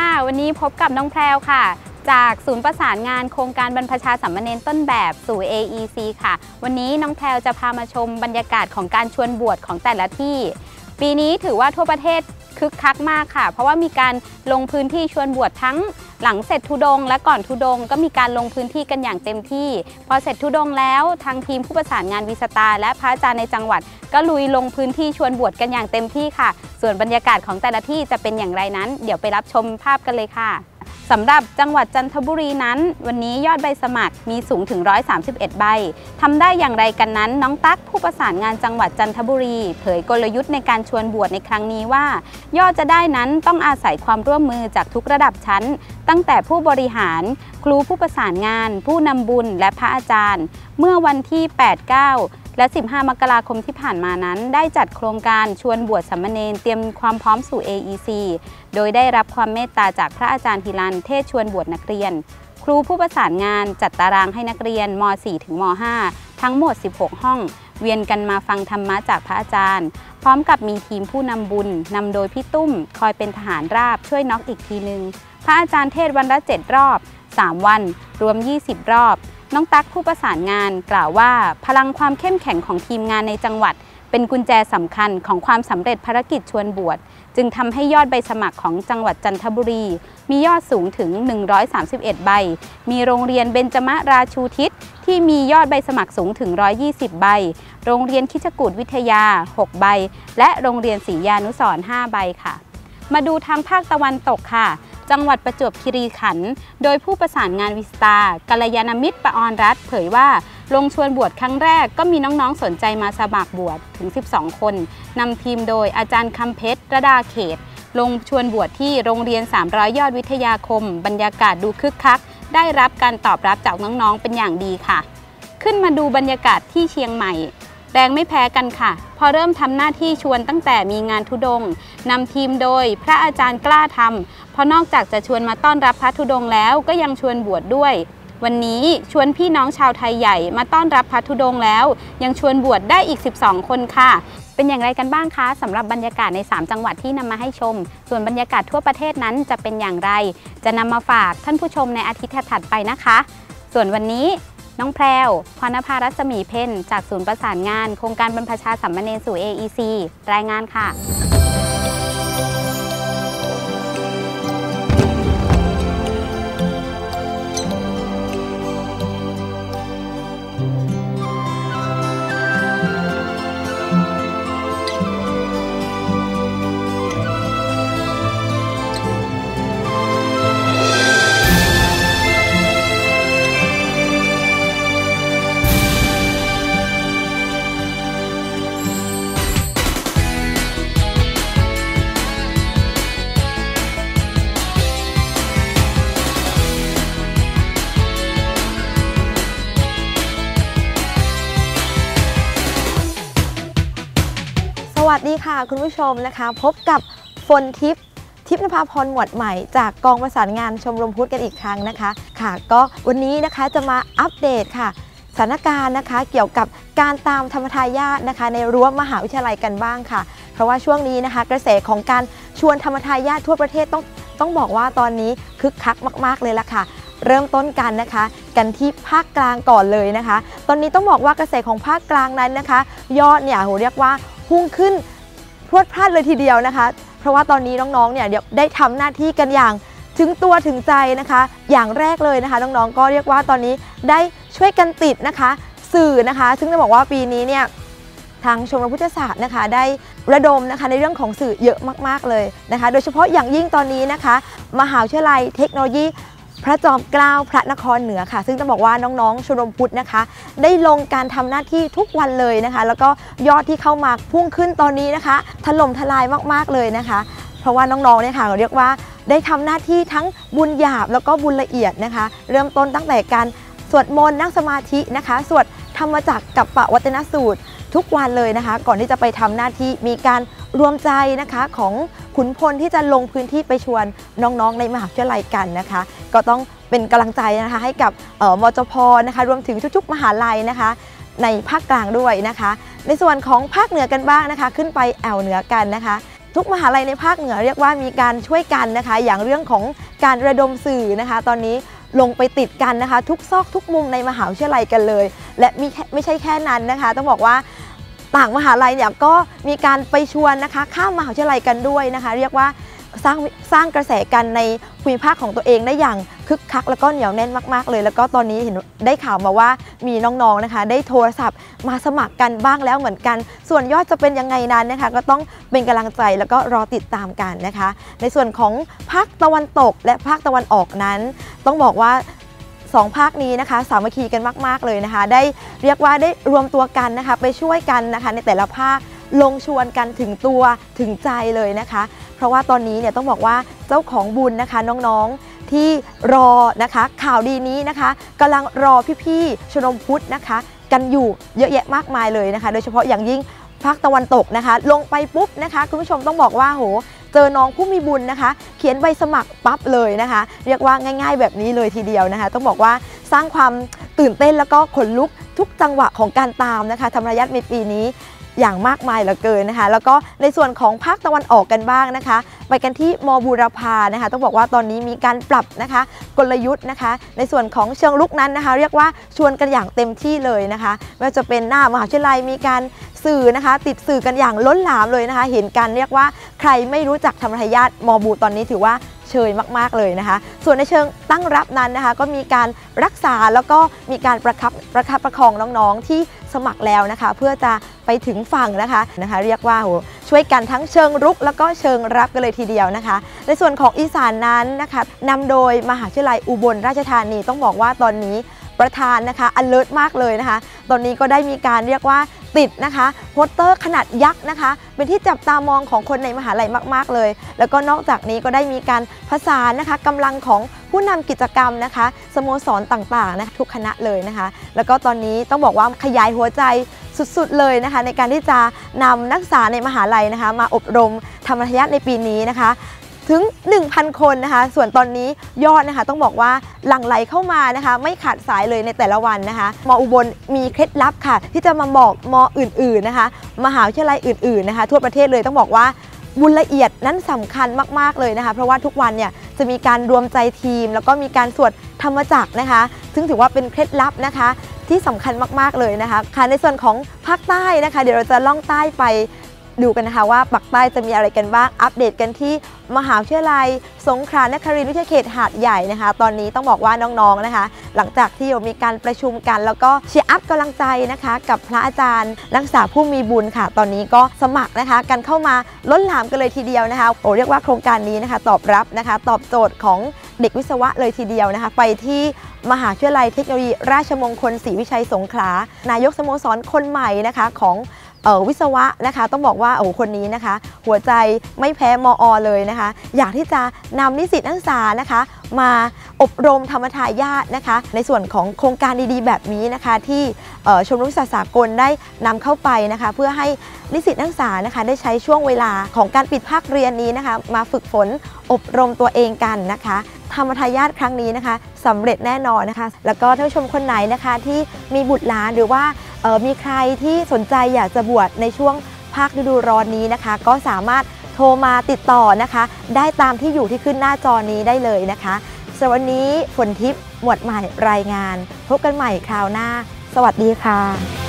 วัสดีค่ะ วันนี้พบกับน้องแพรวค่ะ จากศูนย์ประสานงานโครงการบรรพชาสัมมเนนต้นแบบสู่ AEC ค่ะ วันนี้น้องแพรวจะพามาชมบรรยากาศของการชวนบวชของแต่ละที่ ปีนี้ถือว่าทั่วประเทศคึกคักมากค่ะ เพราะว่ามีการลงพื้นที่ชวนบวชทั้ง หลังเสร็จทุดง และก่อนทุดงก็มีการลงพื้นที่กันอย่างเต็มที่ พอเสร็จทุดงแล้วทางทีมผู้ประสานงานวิสตา และพระอาจารย์ในจังหวัด ก็ลุยลงพื้นที่ชวนบวชกันอย่างเต็มที่ค่ะ ส่วนบรรยากาศของแต่ละที่จะเป็นอย่างไรนั้น เดี๋ยวไปรับชมภาพกันเลยค่ะ สำหรับจังหวัดจันทบุรีนั้น วันนี้ยอดใบสมัครมีสูงถึง 131 ใบทำได้อย่างไรกันนั้น น้องตั๊กผู้ประสานงานจังหวัดจันทบุรี เผยกลยุทธ์ในการชวนบวชในครั้งนี้ว่า ยอดจะได้นั้นต้องอาศัยความร่วมมือจากทุกระดับชั้น ตั้งแต่ผู้บริหาร ครูผู้ประสานงาน ผู้นำบุญและพระอาจารย์ เมื่อวันที่ 8 9 และ 15 มกราคมที่ผ่านมานั้น ได้จัดโครงการชวนบวชสามเณรเตรียมความพร้อมสู่ AEC โดยได้รับความเมตตาจากพระอาจารย์ฮิรันเทศชวนบวชนักเรียน ครูผู้ประสานงานจัดตารางให้นักเรียนม .4 ถึงม .5 ทั้งหมด 16 ห้อง เวียนกันมาฟังธรรมะจากพระอาจารย์ พร้อมกับมีทีมผู้นำบุญนำโดยพี่ตุ้ม คอยเป็นทหารราบช่วยน็อกอีกทีหนึ่งพระอาจารย์เทศวันละ 7 รอบ 3 วัน รวม 20 รอบ น้องตั๊กผู้ประสานงานกล่าวว่า พลังความเข้มแข็งของทีมงานในจังหวัด เป็นกุญแจสำคัญของความสำเร็จภารกิจชวนบวช จึงทำให้ยอดใบสมัครของจังหวัดจันทบุรี มียอดสูงถึง 131 ใบ มีโรงเรียนเบญจมราชูทิศที่มียอดใบสมัครสูงถึง 120 ใบ โรงเรียนคิชกูดวิทยา 6 ใบ และโรงเรียนศรียานุสร5ใบค่ะ มาดูทางภาคตะวันตกค่ะ จังหวัดประจวบคีรีขันธ์โดยผู้ประสานงานวิสตากัลยาณมิตรประออนรัฐ เผยว่าลงชวนบวชครั้งแรกก็มีน้องๆสนใจมาสมัครบวชถึง 12 คนนำทีมโดยอาจารย์คำเพชรระดาเขต ลงชวนบวชที่โรงเรียน 300 ยอดวิทยาคม บรรยากาศดูคึกคัก ได้รับการตอบรับจากน้องๆเป็นอย่างดีค่ะ ขึ้นมาดูบรรยากาศที่เชียงใหม่ แรงไม่แพ้กันค่ะ พอเริ่มทำหน้าที่ชวนตั้งแต่มีงานทุดงนำทีมโดยพระอาจารย์กล้าทำเพราะนอกจากจะชวนมาต้อนรับพระธุดงแล้วก็ยังชวนบวชดด้วย วันนี้ชวนพี่น้องชาวไทยใหญ่มาต้อนรับพระธุดงแล้ว ยังชวนบวชได้อีก 12 คนค่ะ เป็นอย่างไรกันบ้างคะสำหรับบรรยากาศใน 3 จังหวัดที่นำมาให้ชม ส่วนบรรยากาศทั่วประเทศนั้นจะเป็นอย่างไร จะนำมาฝากท่านผู้ชมในอาทิตย์ถัดไปนะคะ ส่วนวันนี้ น้องแพรวพรณภารัศมีเพ่นจากศูนย์ประสานงาน โครงการบรรพชาสัมมเนรสู่ AEC รายงานค่ะ ค่ะคุณผู้ชมนะคะ พบกับฝนทิพย์ทิพย์นภาพรหมวดใหม่จากกองประสานงานชมรมพุทธกันอีกครั้งนะคะ ค่ะ ก็วันนี้นะคะจะมาอัปเดตค่ะสถานการณ์นะคะ เกี่ยวกับการตามธรรมทายาทนะคะ ในรั้วมหาวิทยาลัยกันบ้างค่ะ เพราะว่าช่วงนี้นะคะ กระแสของการชวนธรรมทายาททั่วประเทศต้องต้องบอกว่าตอนนี้คึกคักมาก ๆ เลยละค่ะ เริ่มต้นกันนะคะ กันที่ภาคกลางก่อนเลยนะคะ ตอนนี้ต้องบอกว่ากระแสของภาคกลางนั้นนะคะ ยอดเนี่ยโหเรียกว่าพุ่งขึ้น พรวดพลาดเลยทีเดียวนะคะ เพราะว่าตอนนี้น้องๆเนี่ยเดี๋ยวได้ทำหน้าที่กันอย่างถึงตัวถึงใจนะคะ อย่างแรกเลยนะคะ น้องๆก็เรียกว่าตอนนี้ได้ช่วยกันติดนะคะ สื่อนะคะ ซึ่งจะบอกว่าปีนี้เนี่ยทางชมรมพุทธศาสตร์นะคะ ได้ระดมนะคะในเรื่องของสื่อเยอะมากๆเลยนะคะ โดยเฉพาะอย่างยิ่งตอนนี้นะคะ มหาวิทยาลัยเทคโนโลยี พระจอมเกล้าพระนครเหนือค่ะ ซึ่งต้องบอกว่าน้องๆชมรมพุทธนะคะ ได้ลงการทำหน้าที่ทุกวันเลยนะคะ แล้วก็ยอดที่เข้ามาพุ่งขึ้นตอนนี้นะคะ ถล่มทลายมากๆเลยนะคะ เพราะว่าน้องๆเนี่ยค่ะเรียกว่าได้ทำหน้าที่ทั้งบุญหยาบแล้วก็บุญละเอียดนะคะ เริ่มต้นตั้งแต่การสวดมนต์นั่งสมาธินะคะ สวดธรรมจักรกับปะวัตนสูตร ทุกวันเลยนะคะ ก่อนที่จะไปทำหน้าที่มีการรวมใจนะคะของขุนพลที่จะลงพื้นที่ไปชวนน้องๆในมหาวิทยาลัยกันนะคะ ก็ต้องเป็นกำลังใจนะคะให้กับมจพนะคะรวมถึงทุกๆ มหาลัยนะคะ ในภาคกลางด้วยนะคะ ในส่วนของภาคเหนือกันบ้างนะคะ ขึ้นไปแอวเหนือกันนะคะทุกมหาลัยในภาคเหนือเรียกว่ามีการช่วยกันนะคะ อย่างเรื่องของการระดมสื่อนะคะ ตอนนี้ ลงไปติดกันนะคะ ทุกซอกทุกมุมในมหาวิทยาลัยกันเลย และมีไม่ใช่แค่นั้นนะคะ ต้องบอกว่าต่างมหาลัยเนี่ยก็มีการไปชวนนะคะข้ามมหาวิทยาลัยกันด้วยนะคะ เรียกว่าสร้างสร้างกระแสกันในภูมิภาคของตัวเองได้อย่าง คึกคักแล้วก็เหนียวแน่นมากๆเลย แล้วก็ตอนนี้เห็นได้ข่าวมาว่ามีน้องๆนะคะ ได้โทรศัพท์มาสมัครกันบ้างแล้วเหมือนกัน ส่วนยอดจะเป็นยังไงนั้นนะคะ ก็ต้องเป็นกำลังใจแล้วก็รอติดตามกันนะคะ ในส่วนของภาคตะวันตกและภาคตะวันออกนั้น ต้องบอกว่าสองภาคนี้นะคะสามัคคีกันมาก ๆ เลยนะคะ ได้เรียกว่าได้รวมตัวกันนะคะ ไปช่วยกันนะคะ ในแต่ละภาคลงชวนกันถึงตัวถึงใจเลยนะคะ เพราะว่าตอนนี้เนี่ยต้องบอกว่าเจ้าของบุญนะคะน้องๆ ที่รอนะคะข่าวดีนี้นะคะกำลังรอพี่ๆชนมพุทธนะคะ กันอยู่เยอะแยะมากมายเลยนะคะ โดยเฉพาะอย่างยิ่งภาคตะวันตกนะคะ ลงไปปุ๊บนะคะคุณผู้ชมต้องบอกว่าโหเจอน้องผู้มีบุญนะคะ เขียนใบสมัครปั๊บเลยนะคะ เรียกว่าง่าย ๆ แบบนี้เลยทีเดียวนะคะ ต้องบอกว่าสร้างความตื่นเต้นแล้วก็ขนลุกทุกจังหวะของการตามนะคะธรรมยัตในปีนี้ อย่างมากมายเหลือเกินนะคะ แล้วก็ในส่วนของภาคตะวันออกกันบ้างนะคะ ไปกันที่มบูรพานะคะ ต้องบอกว่าตอนนี้มีการปรับนะคะ กลยุทธ์นะคะ ในส่วนของเชิงลุกนั้นนะคะ เรียกว่าชวนกันอย่างเต็มที่เลยนะคะไม่ว่าจะเป็นหน้ามหาวิทยาลัยมีการสื่อนะคะ ติดสื่อกันอย่างล้นหลามเลยนะคะ เห็นกันเรียกว่าใครไม่รู้จักธรรมทายาทมบูตอนนี้ถือว่า เชยมากๆเลยนะคะ ส่วนในเชิงตั้งรับนั้นนะคะ ก็มีการรักษาแล้วก็มีการประคับประคับประคองน้องๆ ที่สมัครแล้วนะคะ เพื่อจะไปถึงฝั่งนะคะนะคะ เรียกว่าโหช่วยกันทั้งเชิงรุก แล้วก็เชิงรับกันเลยทีเดียวนะคะ ในส่วนของอีสานนั้นนะคะนำโดยมหาวิทยาลัยอุบลราชธานีต้องบอกว่าตอนนี้ประธานนะคะ alert มากเลยนะคะ ตอนนี้ก็ได้มีการเรียกว่า ติดนะคะโปสเตอร์ขนาดยักษ์นะคะ เป็นที่จับตามองของคนในมหาลัยมาก ๆ เลย แล้วก็นอกจากนี้ก็ได้มีการผสานนะคะกำลังของผู้นำกิจกรรมนะคะ สโมสรต่างๆนะคะทุกคณะเลยนะคะ แล้วก็ตอนนี้ต้องบอกว่าขยายหัวใจสุดๆเลยนะคะ ในการที่จะนำนักศึกษาในมหาลัยนะคะ มาอบรมธรรมทยาในปีนี้นะคะ ถึง 1,000 คนนะคะ ส่วนตอนนี้ยอดนะคะ ต้องบอกว่าหลั่งไหลเข้ามานะคะ ไม่ขาดสายเลยในแต่ละวันนะคะมออุบลมีเคล็ดลับค่ะ ที่จะมาบอกมออื่น ๆนะคะ มหาวิทยาลัยอื่น ๆนะคะ ทั่วประเทศเลยต้องบอกว่าบุญละเอียดนั้นสำคัญมากๆเลยนะคะ เพราะว่าทุกวันเนี่ยจะมีการรวมใจทีม แล้วก็มีการสวดธรรมจักรนะคะ ซึ่งถือว่าเป็นเคล็ดลับนะคะ ที่สำคัญมากๆเลยนะคะค่ะในส่วนของภาคใต้นะคะ เดี๋ยวเราจะล่องใต้ไปดูกันนะคะว่าปักใต้จะมีอะไรกันบ้างอัปเดตกันที่ มหาวิทยาลัย สงขลานครินทร์วิทยาเขตหาดใหญ่นะคะ ตอนนี้ต้องบอกว่าน้องๆนะคะ หลังจากที่มีการประชุมกัน แล้วก็เชียร์อัพกำลังใจนะคะ กับพระอาจารย์นักศึกษาผู้มีบุญค่ะ ตอนนี้ก็สมัครนะคะ กันเข้ามาล้นหลามกันเลยทีเดียวนะคะโอ้เรียกว่าโครงการนี้นะคะ ตอบรับนะคะ ตอบโจทย์ของเด็กวิศวะเลยทีเดียวนะคะ ไปที่มหาวิทยาลัยเทคโนโลยี ราชมงคลศรีวิชัยสงขลานายกสโมสรคนใหม่นะคะของ วิศวะนะคะต้องบอกว่าโอ้คนนี้นะคะ หัวใจไม่แพ้มออเลยนะคะ อยากที่จะนำนิสิตนักศึกษานะคะ มาอบรมธรรมทายาทนะคะ ในส่วนของโครงการดีๆ แบบนี้นะคะ ที่ชมรมศาสตร์สากลได้นำเข้าไปนะคะ เพื่อให้นิสิตนักศึกษานะคะ ได้ใช้ช่วงเวลาของการปิดภาคเรียนนี้นะคะ มาฝึกฝนอบรมตัวเองกันนะคะธรรมทายาทครั้งนี้นะคะสำเร็จแน่นอนนะคะ แล้วก็ท่านผู้ชมคนไหนนะคะ ที่มีบุตรหลานหรือว่า มีใครที่สนใจอยากจะบวชในช่วงภาคฤดูร้อนนี้นะคะ ก็สามารถโทรมาติดต่อนะคะ ได้ตามที่อยู่ที่ขึ้นหน้าจอนี้ได้เลยนะคะสำหรับวันนี้ฝนทิพย์หมวดใหม่รายงาน พบกันใหม่คราวหน้า สวัสดีค่ะ